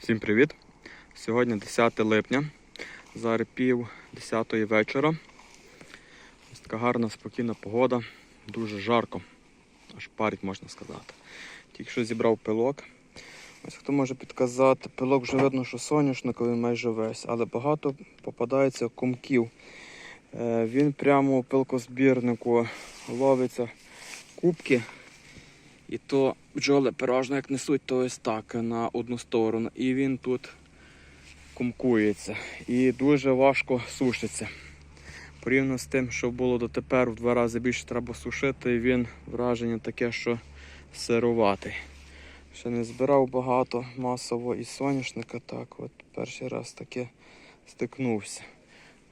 Всім привіт! Сьогодні 10 липня, зараз пів 10 вечора. Ось така гарна, спокійна погода, дуже жарко, аж парить можна сказати. Тільки що зібрав пилок. Ось хто може підказати, пилок вже видно, що соняшниковий майже весь, але багато попадається комків. Е, Він прямо у пилкозбірнику ловиться кубки. І то бджоли переважно як несуть, то ось так на одну сторону. І він тут кумкується. І дуже важко сушиться. Порівняно з тим, що було дотепер в два рази більше треба сушити, він враження таке, що сируватий. Ще не збирав багато масово і соняшника. Так, от перший раз таке стикнувся.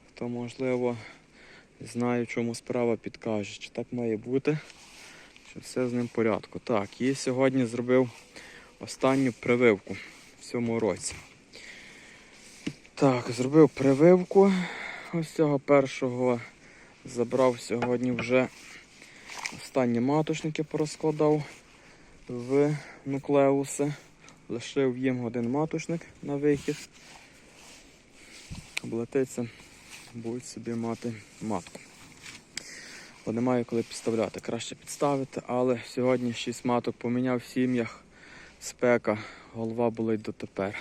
Хто можливо знає, в чому справа підкаже, чи так має бути що все з ним в порядку. Так, і сьогодні зробив останню прививку в цьому році. Так, зробив прививку. Ось цього першого забрав сьогодні вже останні маточники порозкладав в нуклеуси. Лишив їм один маточник на вихід. Облетиться, будуть собі мати матку бо немає коли підставляти. Краще підставити, але сьогодні 6 маток поміняв в сім'ях. Спека, голова болить дотепер.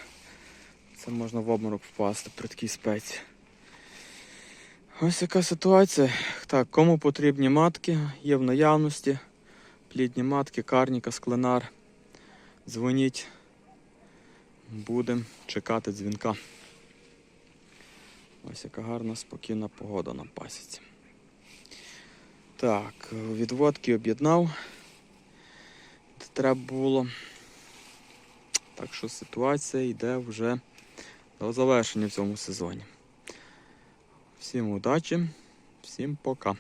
Це можна в обморок впасти при такій спеці. Ось яка ситуація. Так, кому потрібні матки, є в наявності. Плідні матки, карніка, скленар. Дзвоніть. Будемо чекати дзвінка. Ось яка гарна спокійна погода на пасіці. Так, відводки об'єднав. де Треба було. Так що ситуація йде вже до завершення в цьому сезоні. Всім удачі, всім пока.